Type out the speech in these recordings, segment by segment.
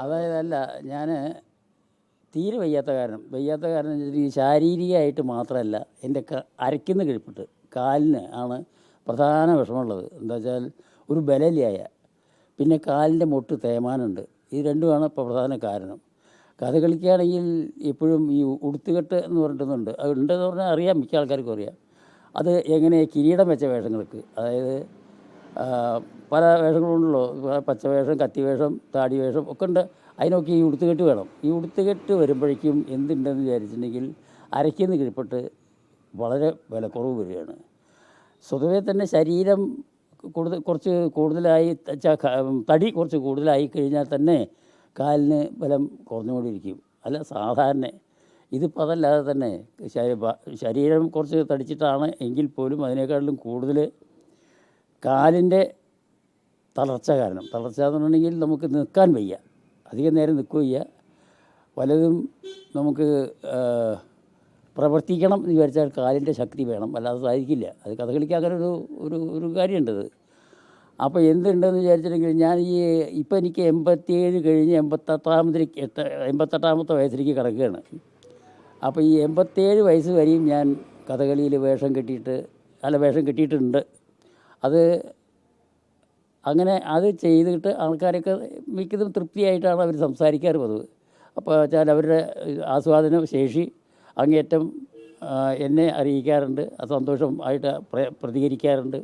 അതായത് അല്ല ഞാൻ തീരെ വയ്യാത്ത കാരണം. വയ്യാത്ത കാരണം വെച്ചിട്ടുണ്ടെങ്കിൽ ശാരീരികമായിട്ട് മാത്രമല്ല എന്റെ അരയ്ക്കുന്ന കിഴിപ്പിട്ട് കാലിന് ആണ് പ്രധാന വിഷമമുള്ളത്. എന്താ വെച്ചാൽ ഒരു ബലലിയായ പിന്നെ കാലിന്റെ മുട്ട് തേമാനുണ്ട് ഇത് രണ്ടുമാണ് ഇപ്പോൾ പ്രധാന കാരണം. കഥകളിക്കാണെങ്കിൽ എപ്പോഴും ഈ ഉടുത്തുകെട്ട് എന്ന് പറഞ്ഞിട്ടുണ്ട് അത് ഉണ്ടെന്ന് പറഞ്ഞാൽ അറിയാം മിക്ക ആൾക്കാർക്കും അറിയാം. അത് എങ്ങനെ കിരീടം വെച്ച വേഷങ്ങൾക്ക്. അതായത് പല വേഷങ്ങളുണ്ടല്ലോ പച്ചവേഷം കത്തിവേഷം താടി വേഷം ഒക്കെ ഉണ്ട് അതിനൊക്കെ ഈ ഉടുത്തുകെട്ട് വേണം. ഈ ഉടുത്തുകെട്ട് വരുമ്പോഴേക്കും എന്തുണ്ടെന്ന് വിചാരിച്ചിട്ടുണ്ടെങ്കിൽ അരയ്ക്കുന്ന കിഴിപ്പെട്ട് വളരെ വിലക്കുറവ് വരികയാണ്. സ്വതവേ തന്നെ ശരീരം കൂടുതൽ കുറച്ച് കൂടുതലായി തടി കുറച്ച് കൂടുതലായി കഴിഞ്ഞാൽ തന്നെ കാലിന് ബലം കുറഞ്ഞുകൊണ്ടിരിക്കും. അല്ല സാധാരണ. ഇതിപ്പോൾ അതല്ലാതെ തന്നെ ശരീരം കുറച്ച് തടിച്ചിട്ടാണ് എങ്കിൽ പോലും അതിനേക്കാളിലും കൂടുതൽ കാലിന്റെ തളർച്ച കാരണം തളർച്ച എന്ന് പറഞ്ഞിട്ടുണ്ടെങ്കിൽ നമുക്ക് നിൽക്കാൻ വയ്യ. അധികം നേരം നിൽക്കുകയ്യ പലതും നമുക്ക് പ്രവർത്തിക്കണം എന്ന് വിചാരിച്ചാൽ കാലിന്റെ ശക്തി വേണം. അല്ലാതെ സാധിക്കില്ല അത് കഥകളിക്ക് അങ്ങനെ ഒരു ഒരു ഒരു കാര്യമുണ്ടത് അപ്പോൾ എന്തുണ്ടെന്ന് വിചാരിച്ചിട്ടുണ്ടെങ്കിൽ ഞാൻ ഈ ഇപ്പം എനിക്ക് എൺപത്തിയേഴ് കഴിഞ്ഞ് എൺപത്തെട്ടാമതിലേക്ക് എട്ട് എൺപത്തെട്ടാമത്തെ വയസ്സിലേക്ക് കിടക്കുകയാണ്. അപ്പോൾ ഈ എൺപത്തേഴ് വയസ്സ് വരെയും ഞാൻ കഥകളിയിൽ വേഷം കെട്ടിയിട്ട് അല്ല വേഷം കെട്ടിയിട്ടുണ്ട്. അത് അങ്ങനെ അത് ചെയ്തിട്ട് ആൾക്കാരൊക്കെ മിക്കതും തൃപ്തിയായിട്ടാണ് അവർ സംസാരിക്കാറ് പതിവ്. അപ്പോൾ വെച്ചാൽ അവരുടെ ആസ്വാദന ശേഷി അങ്ങേറ്റം എന്നെ അറിയിക്കാറുണ്ട്. സന്തോഷം ആയിട്ട് പ്ര- പ്രതികരിക്കാറുണ്ട്.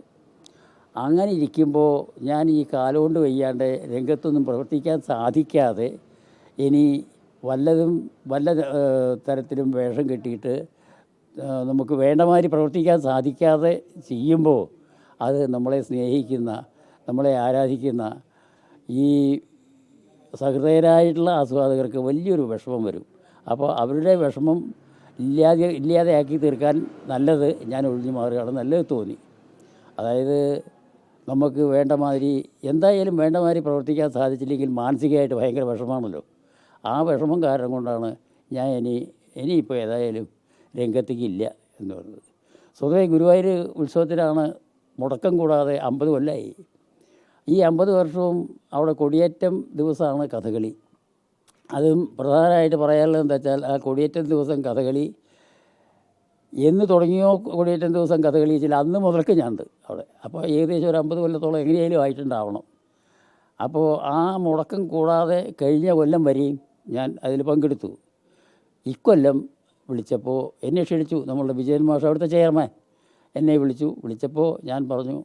അങ്ങനെ ഇരിക്കുമ്പോൾ ഞാൻ ഈ കാലുകൊണ്ട് വയ്യാണ്ട് രംഗത്തൊന്നും പ്രവർത്തിക്കാൻ സാധിക്കാതെ ഇനി വല്ലതും വല്ല തരത്തിലും വേഷം കെട്ടിയിട്ട് നമുക്ക് വേണ്ട മാതിരി പ്രവർത്തിക്കാൻ സാധിക്കാതെ ചെയ്യുമ്പോൾ അത് നമ്മളെ സ്നേഹിക്കുന്ന നമ്മളെ ആരാധിക്കുന്ന ഈ സഹൃദയരായിട്ടുള്ള ആസ്വാദകർക്ക് വലിയൊരു വിഷമം വരും. അപ്പോൾ അവരുടെ വിഷമം ഇല്ലാതെ ഇല്ലാതെയാക്കി തീർക്കാൻ നല്ലത് ഞാൻ ഒഴിഞ്ഞു മാറുകയാണ്. നല്ലത് തോന്നി. അതായത് നമുക്ക് വേണ്ട മാതിരി എന്തായാലും വേണ്ട മാതിരി പ്രവർത്തിക്കാൻ സാധിച്ചില്ലെങ്കിൽ മാനസികമായിട്ട് ഭയങ്കര വിഷമമാണല്ലോ. ആ വിഷമം കാരണം കൊണ്ടാണ് ഞാൻ ഇനി ഇനിയിപ്പോൾ ഏതായാലും രംഗത്തേക്ക് ഇല്ല എന്ന് പറഞ്ഞത് സ്വതവേ ഗുരുവായൂർ ഉത്സവത്തിലാണ് മുടക്കം കൂടാതെ അമ്പത് കൊല്ലമായി ഈ അമ്പത് വർഷവും അവിടെ കൊടിയേറ്റം ദിവസമാണ് കഥകളി. അതും പ്രധാനമായിട്ട് പറയാനുള്ളത് എന്താ വെച്ചാൽ ആ കൊടിയേറ്റം ദിവസം കഥകളി എന്ന് തുടങ്ങിയോ കൊടിയേറ്റം ദിവസം കഥകളി ചില അന്ന് മുതൽക്ക് ഞാൻ ഉണ്ട് അവിടെ. അപ്പോൾ ഏകദേശം ഒരു അമ്പത് കൊല്ലത്തോളം എങ്ങനെയായാലും ആയിട്ടുണ്ടാവണം. അപ്പോൾ ആ മുടക്കം കൂടാതെ കഴിഞ്ഞ കൊല്ലം വരെയും ഞാൻ അതിൽ പങ്കെടുത്തു. ഇക്കൊല്ലം വിളിച്ചപ്പോൾ എന്നെ ക്ഷണിച്ചു. നമ്മളുടെ വിജയൻ മാഷ് അവിടുത്തെ ചെയർമാൻ. എന്നെ വിളിച്ചു. വിളിച്ചപ്പോൾ ഞാൻ പറഞ്ഞു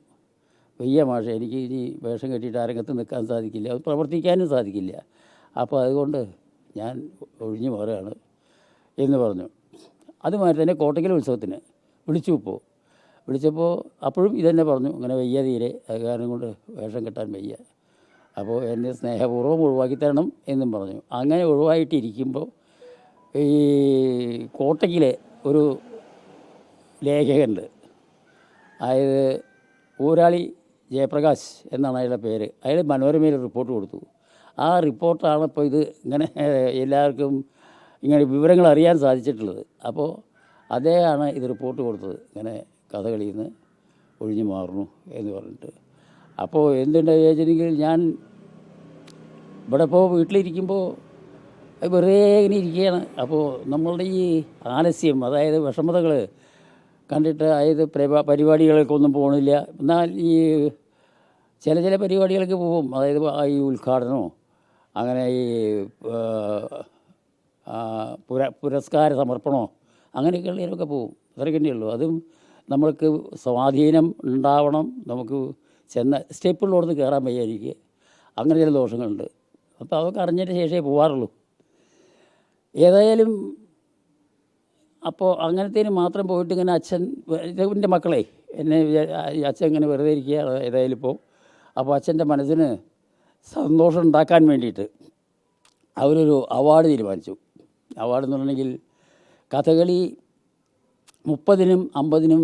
വയ്യ മാഷ എനിക്ക് ഇനി വേഷം കെട്ടിയിട്ട് അരങ്ങത്ത് നിൽക്കാൻ സാധിക്കില്ല. അത് പ്രവർത്തിക്കാനും സാധിക്കില്ല. അപ്പോൾ അതുകൊണ്ട് ഞാൻ ഒഴിഞ്ഞു മാറുകയാണ് എന്ന് പറഞ്ഞു. അതുമാതിരി തന്നെ കോട്ടയ്ക്കൽ ഉത്സവത്തിന് വിളിച്ചു ഇപ്പോൾ. വിളിച്ചപ്പോൾ അപ്പോഴും ഇതന്നെ പറഞ്ഞു. അങ്ങനെ വയ്യ തീരെ. അത് കാരണം കൊണ്ട് വേഷം കെട്ടാൻ വയ്യ. അപ്പോൾ എന്നെ സ്നേഹപൂർവം ഒഴിവാക്കി തരണം എന്നും പറഞ്ഞു. അങ്ങനെ ഒഴിവായിട്ടിരിക്കുമ്പോൾ ഈ കോട്ടയ്ക്കിലെ ഒരു ലേഖകനുണ്ട്. അതായത് ഊരാളി ജയപ്രകാശ് എന്നാണ് അയാളുടെ പേര്. അയാൾ മനോരമയിൽ റിപ്പോർട്ട് കൊടുത്തു. ആ റിപ്പോർട്ടാണ് ഇപ്പോൾ ഇത് ഇങ്ങനെ എല്ലാവർക്കും ഇങ്ങനെ വിവരങ്ങൾ അറിയാൻ സാധിച്ചിട്ടുള്ളത്. അപ്പോൾ അദ്ദേഹമാണ് ഇത് റിപ്പോർട്ട് കൊടുത്തത്. ഇങ്ങനെ കഥകളിയിൽ നിന്ന് ഒഴിഞ്ഞു മാറുന്നു എന്ന് പറഞ്ഞിട്ട്. അപ്പോൾ എന്തുണ്ട് ചോദിച്ചിട്ടുണ്ടെങ്കിൽ ഞാൻ ഇവിടെ ഇപ്പോൾ വീട്ടിലിരിക്കുമ്പോൾ വെറുതെ ഇങ്ങനെ ഇരിക്കുകയാണ്. അപ്പോൾ നമ്മളുടെ ഈ ആലസ്യം അതായത് വിഷമതകൾ കണ്ടിട്ട് അതായത് പരിപാ പരിപാടികൾക്കൊന്നും പോകണില്ല എന്നാൽ ഈ ചില ചില പരിപാടികൾക്ക് പോകും. അതായത് ഈ ഉദ്ഘാടനമോ അങ്ങനെ ഈ പുര പുരസ്കാര സമർപ്പണമോ അങ്ങനെയൊക്കെയുള്ളതിനൊക്കെ പോകും. അത്രയൊക്കെ ഉള്ളൂ. അതും നമ്മൾക്ക് സ്വാധീനം ഉണ്ടാവണം. നമുക്ക് ചെന്ന സ്റ്റെപ്പുള്ളോടത്ത് കയറാൻ വയ്യ എനിക്ക് അങ്ങനെ ചില ദോഷങ്ങളുണ്ട്. അപ്പോൾ അതൊക്കെ അറിഞ്ഞതിന് ശേഷമേ പോകാറുള്ളൂ ഏതായാലും അപ്പോൾ അങ്ങനത്തേന് മാത്രം പോയിട്ട് ഇങ്ങനെ അച്ഛൻ എന്റെ മക്കളെ. എന്നെ അച്ഛൻ ഇങ്ങനെ വെറുതെ ഇരിക്കുക ഏതായാലും ഇപ്പോൾ അപ്പോൾ അച്ഛന്റെ മനസ്സിന് സന്തോഷം ഉണ്ടാക്കാൻ വേണ്ടിയിട്ട് അവരൊരു അവാർഡ് തീരുമാനിച്ചു. അവാർഡ് എന്ന് പറഞ്ഞെങ്കിൽ കഥകളി മുപ്പതിനും അമ്പതിനും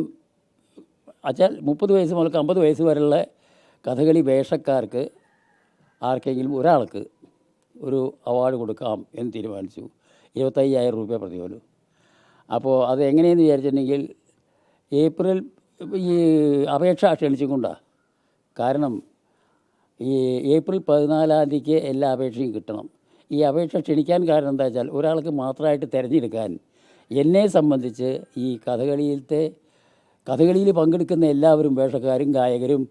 അച്ഛാൽ മുപ്പത് വയസ്സ് മുതൽക്ക് അമ്പത് വയസ്സ് വരെയുള്ള കഥകളി വേഷക്കാർക്ക് ആർക്കെങ്കിലും ഒരാൾക്ക് ഒരു അവാർഡ് കൊടുക്കാം എന്ന് തീരുമാനിച്ചു. ഇരുപത്തയ്യായിരം രൂപ പ്രതിഫലം. അപ്പോൾ അത് എങ്ങനെയെന്ന് വിചാരിച്ചിട്ടുണ്ടെങ്കിൽ ഏപ്രിൽ ഈ അപേക്ഷ ക്ഷണിച്ചുകൊണ്ടാണ് കാരണം ഈ ഏപ്രിൽ പതിനാലാം തീയതിക്ക് എല്ലാ അപേക്ഷയും കിട്ടണം. ഈ അപേക്ഷ ക്ഷണിക്കാൻ കാരണം എന്താ വെച്ചാൽ ഒരാൾക്ക് മാത്രമായിട്ട് തിരഞ്ഞെടുക്കാൻ എന്നെ സംബന്ധിച്ച് ഈ കഥകളിയിലത്തെ കഥകളിയിൽ പങ്കെടുക്കുന്ന എല്ലാവരും വേഷക്കാരും ഗായകരും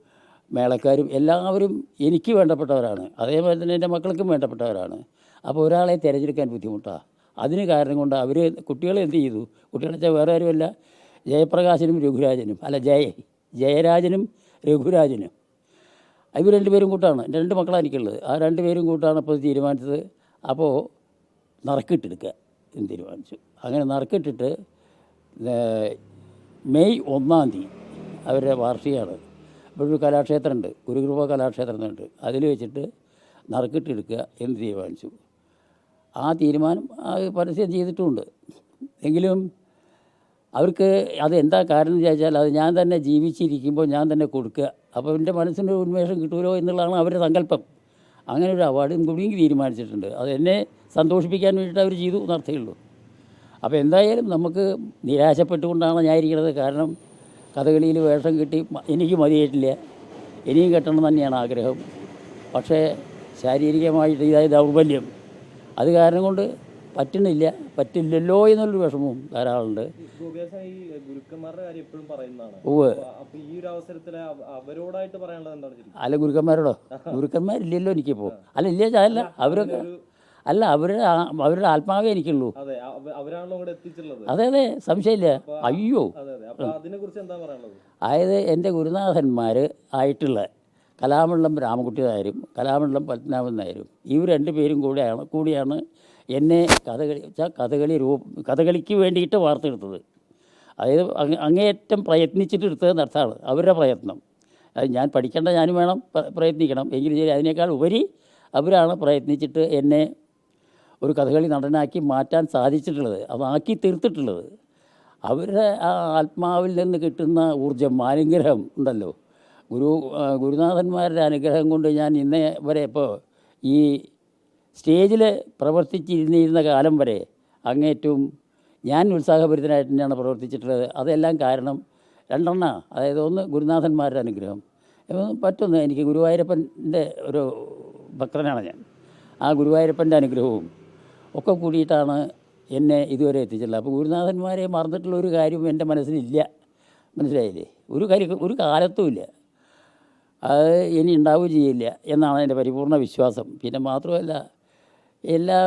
മേളക്കാരും എല്ലാവരും എനിക്ക് വേണ്ടപ്പെട്ടവരാണ്. അതേപോലെ തന്നെ എന്റെ മക്കൾക്കും വേണ്ടപ്പെട്ടവരാണ്. അപ്പോൾ ഒരാളെ തിരഞ്ഞെടുക്കാൻ ബുദ്ധിമുട്ടാണ് അതിന് കാരണം കൊണ്ട് അവർ കുട്ടികളെ എന്ത് ചെയ്തു? കുട്ടികളെ വെച്ചാൽ വേറെ ആരുമല്ല. ജയപ്രകാശനും രഘുരാജനും. അല്ല ജയ ജയരാജനും രഘുരാജനും. ഇവർ രണ്ടുപേരും കൂട്ടാണ്. എന്റെ രണ്ട് മക്കളാണ് എനിക്കുള്ളത്. ആ രണ്ട് പേരും കൂട്ടാണ് അപ്പോൾ തീരുമാനിച്ചത്. അപ്പോൾ നറുക്കിട്ടെടുക്കുക എന്ന് തീരുമാനിച്ചു. അങ്ങനെ നറുക്കിട്ടിട്ട് മെയ് ഒന്നാം തീയതി അവരുടെ വാർഷികമാണ്. ഇപ്പോഴൊരു കലാക്ഷേത്രമുണ്ട്. ഗുരുകൃപ കലാക്ഷേത്രം ഉണ്ട് അതിൽ വെച്ചിട്ട് നറുക്കിട്ടെടുക്കുക എന്ന് തീരുമാനിച്ചു. ആ തീരുമാനം പരസ്യം ചെയ്തിട്ടുമുണ്ട് എങ്കിലും അവർക്ക് അത് എന്താ കാരണം എന്ന് ചോദിച്ചാൽ അത് ഞാൻ തന്നെ ജീവിച്ചിരിക്കുമ്പോൾ ഞാൻ തന്നെ കൊടുക്കുക. അപ്പോൾ എന്റെ മനസ്സിന് ഒരു ഉന്മേഷം കിട്ടുമല്ലോ എന്നുള്ളതാണ് അവരുടെ സങ്കല്പം. അങ്ങനെ ഒരു അവാർഡും കൂടിയും തീരുമാനിച്ചിട്ടുണ്ട്. അത് എന്നെ സന്തോഷിപ്പിക്കാൻ വേണ്ടിയിട്ട് അവർ ചെയ്തു എന്നർത്ഥമേ ഉള്ളൂ. അപ്പോൾ എന്തായാലും നമുക്ക് നിരാശപ്പെട്ടുകൊണ്ടാണ് ഞാൻ ഇരിക്കുന്നത്. കാരണം കഥകളിയിൽ വേഷം കിട്ടി എനിക്ക് മതിയായിട്ടില്ല. ഇനിയും കെട്ടണം തന്നെയാണ് ആഗ്രഹം. പക്ഷേ ശാരീരികമായിട്ട് ഇതായ ദൗർബല്യം. അത് കാരണം കൊണ്ട് പറ്റുന്നില്ല പറ്റില്ലല്ലോ എന്നുള്ളൊരു വിഷമവും ധാരാളമുണ്ട്. അല്ല ഗുരുക്കന്മാരോടോ? ഗുരുക്കന്മാരില്ലല്ലോ എനിക്കിപ്പോൾ അല്ല ഇല്ല അല്ല അവരൊക്കെ അല്ല അവരുടെ അവരുടെ ആത്മാവേ എനിക്കുള്ളൂ. അതെ അതെ സംശയമില്ല. അയ്യോ. അതായത് എന്റെ ഗുരുനാഥന്മാർ ആയിട്ടുള്ള കലാമണ്ഡലം രാമകുട്ടി നായരും കലാമണ്ഡലം പത്മനാഭൻ നായരും ഇവർ രണ്ട് പേരും കൂടെയാണ് കൂടിയാണ് എന്നെ കഥകളി കഥകളി രൂപ കഥകളിക്ക് വേണ്ടിയിട്ട് വാർത്തെടുത്തത്. അതായത് അങ്ങ് അങ്ങേയറ്റം പ്രയത്നിച്ചിട്ട് എടുത്തത് അവരുടെ പ്രയത്നം. അത് ഞാൻ പഠിക്കേണ്ട ഞാനും വേണം പ്രയത്നിക്കണം. എങ്കിലും ശരി അതിനേക്കാൾ ഉപരി അവരാണ് പ്രയത്നിച്ചിട്ട് എന്നെ ഒരു കഥകളി നടനാക്കി മാറ്റാൻ സാധിച്ചിട്ടുള്ളത് അത് ആക്കി തീർത്തിട്ടുള്ളത്. അവരുടെ ആ ആത്മാവിൽ നിന്ന് കിട്ടുന്ന ഊർജം അനുഗ്രഹം ഉണ്ടല്ലോ. ഗുരു ഗുരുനാഥന്മാരുടെ അനുഗ്രഹം കൊണ്ട് ഞാൻ ഇന്നേ വരെ ഇപ്പോൾ ഈ സ്റ്റേജിൽ പ്രവർത്തിച്ചിരുന്നിരുന്ന കാലം വരെ അങ്ങേറ്റവും ഞാൻ ഉത്സാഹഭരിതനായിട്ട് തന്നെയാണ് പ്രവർത്തിച്ചിട്ടുള്ളത്. അതെല്ലാം കാരണം രണ്ടെണ്ണ അതായത് ഒന്ന് ഗുരുനാഥന്മാരുടെ അനുഗ്രഹം. പറ്റുന്നു എനിക്ക് ഗുരുവായൂരപ്പന്റെ ഒരു ഭക്തനാണ് ഞാൻ. ആ ഗുരുവായൂരപ്പന്റെ അനുഗ്രഹവും ഒക്കെ കൂടിയിട്ടാണ് എന്നെ ഇതുവരെ എത്തിച്ചിട്ടുള്ളത്. അപ്പോൾ ഗുരുനാഥന്മാരെ മറന്നിട്ടുള്ള ഒരു കാര്യവും എന്റെ മനസ്സിലില്ല. മനസ്സിലായില്ലേ? ഒരു കാര്യം ഒരു കാലത്തുമില്ല അത് ഇനി ഉണ്ടാവുകയും ചെയ്യില്ല എന്നാണ് എന്റെ പരിപൂർണ വിശ്വാസം. പിന്നെ മാത്രമല്ല എല്ലാ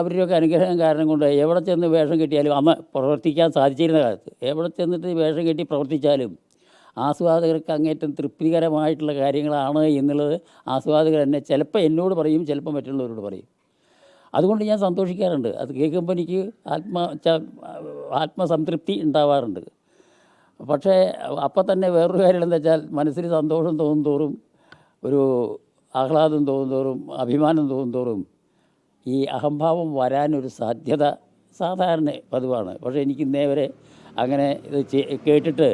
അവരുടെയൊക്കെ അനുഗ്രഹം കാരണം കൊണ്ട് എവിടെ ചെന്ന് വേഷം കിട്ടിയാലും അന്ന് പ്രവർത്തിക്കാൻ സാധിച്ചിരുന്ന കാലത്ത് എവിടെ ചെന്നിട്ട് വേഷം കെട്ടി പ്രവർത്തിച്ചാലും ആസ്വാദകർക്ക് അങ്ങേറ്റം തൃപ്തികരമായിട്ടുള്ള കാര്യങ്ങളാണ് എന്നുള്ളത് ആസ്വാദകർ എന്നെ ചിലപ്പോൾ എന്നോട് പറയും ചിലപ്പോൾ മറ്റുള്ളവരോട് പറയും. അതുകൊണ്ട് ഞാൻ സന്തോഷിക്കാറുണ്ട്. അത് കേൾക്കുമ്പോൾ എനിക്ക് ആത്മ ആത്മസംതൃപ്തി ഉണ്ടാവാറുണ്ട്. പക്ഷേ അപ്പം തന്നെ വേറൊരു കാര്യം എന്താ വെച്ചാൽ മനസ്സിന് സന്തോഷം തോന്നും തോറും ഒരു ആഹ്ലാദം തോന്നും തോറും അഭിമാനം തോന്നും തോറും ഈ അഹംഭാവം വരാനൊരു സാധ്യത സാധാരണ പതിവാണ്. പക്ഷേ എനിക്ക് ഇന്നേ വരെ അങ്ങനെ ഇത് കേട്ടിട്ട്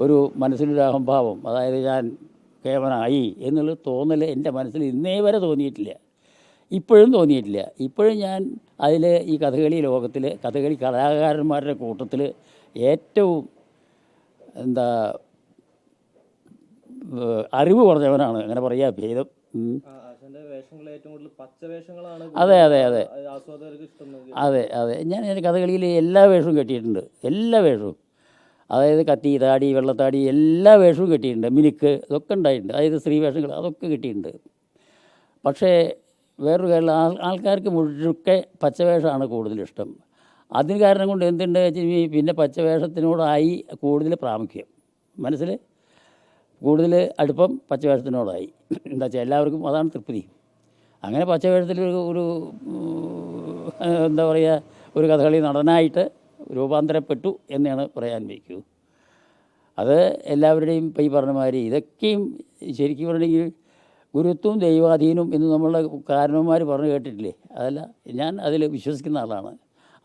ഒരു മനസ്സിലൊരു അഹംഭാവം അതായത് ഞാൻ കേവനായി എന്നുള്ള തോന്നൽ എന്റെ മനസ്സിൽ ഇന്നേ വരെ തോന്നിയിട്ടില്ല. ഇപ്പോഴും തോന്നിയിട്ടില്ല. ഇപ്പോഴും ഞാൻ അതിൽ ഈ കഥകളി ലോകത്തിൽ കഥകളി കലാകാരന്മാരുടെ കൂട്ടത്തിൽ ഏറ്റവും എന്താ അറിവ് കുറഞ്ഞവനാണ്. അങ്ങനെ പറയാ ഭേദം. അതെ അതെ അതെ. അതെ അതെ. ഞാൻ എന്റെ കഥകളിയിൽ എല്ലാ വേഷവും കെട്ടിയിട്ടുണ്ട്. എല്ലാ വേഷവും. അതായത് കത്തി താടി വെള്ളത്താടി എല്ലാ വേഷവും കെട്ടിയിട്ടുണ്ട്. മിനുക്ക് ഇതൊക്കെ ഉണ്ടായിട്ടുണ്ട്. അതായത് സ്ത്രീ വേഷങ്ങൾ അതൊക്കെ കിട്ടിയിട്ടുണ്ട്. പക്ഷേ വേറൊരു കാര്യം ആൾ ആൾക്കാർക്ക് മുഴുക്കെ പച്ചവേഷമാണ് കൂടുതൽ ഇഷ്ടം. അതിന് കാരണം കൊണ്ട് എന്തുണ്ട് പിന്നെ പച്ചവേഷത്തിനോടായി കൂടുതൽ പ്രാമുഖ്യം. മനസ്സിൽ? കൂടുതൽ അടുപ്പം പച്ചവേഷത്തിനോടായി. എന്താ വെച്ചാൽ എല്ലാവർക്കും അതാണ് തൃപ്തി. അങ്ങനെ പച്ചവേഷത്തിൽ ഒരു എന്താ പറയുക ഒരു കഥകളി നടനായിട്ട് രൂപാന്തരപ്പെട്ടു എന്നാണ് പറയാൻ വയ്ക്കൂ. അത് എല്ലാവരുടെയും ഈ പറഞ്ഞ മാതിരി ഇതൊക്കെയും ശരിക്കും പറഞ്ഞെങ്കിൽ ഗുരുത്വം ദൈവാധീനം എന്ന് നമ്മളുടെ കാരണവന്മാർ പറഞ്ഞു കേട്ടിട്ടില്ലേ? അതല്ല ഞാൻ അതിൽ വിശ്വസിക്കുന്ന ആളാണ്.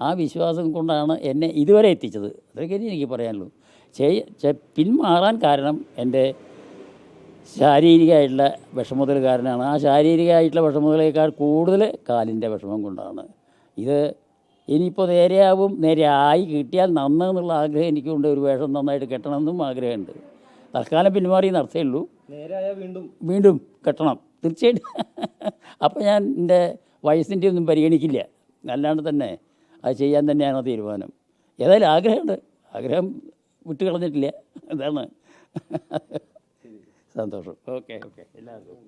ആ വിശ്വാസം കൊണ്ടാണ് എന്നെ ഇതുവരെ എത്തിച്ചത്. അതൊക്കെ എനിക്ക് പറയാനുള്ളൂ. ചെയ് ചെ- പിന്മാറാൻ കാരണം എന്റെ ശാരീരികമായിട്ടുള്ള വിഷമതൽ കാരണമാണ് ആ ശാരീരികമായിട്ടുള്ള വിഷമതലേക്കാൾ കൂടുതൽ കാലിന്റെ വിഷമം കൊണ്ടാണ്. ഇത് ഇനിയിപ്പോൾ നേരെയാവും നേരെ ആയി കിട്ടിയാൽ നന്നെന്നുള്ള ആഗ്രഹം എനിക്കുണ്ട്. ഒരു വേഷം നന്നായിട്ട് കെട്ടണമെന്നും ആഗ്രഹമുണ്ട്. തൽക്കാലം പിന്മാറി നടത്തേ ഉള്ളൂ. വീണ്ടും. വീണ്ടും കെട്ടണം. തീർച്ചയായിട്ടും. അപ്പോൾ ഞാൻ എന്റെ വയസ്സിന്റെ ഒന്നും പരിഗണിക്കില്ല. അല്ലാണ്ട് തന്നെ അത് ചെയ്യാൻ തന്നെയാണ് തീരുമാനം? ഏതായാലും ആഗ്രഹമുണ്ട്. ആഗ്രഹം വിട്ട് കളഞ്ഞിട്ടില്ല അതാണ് സന്തോഷം. Okay okay. എല്ലാവർക്കും.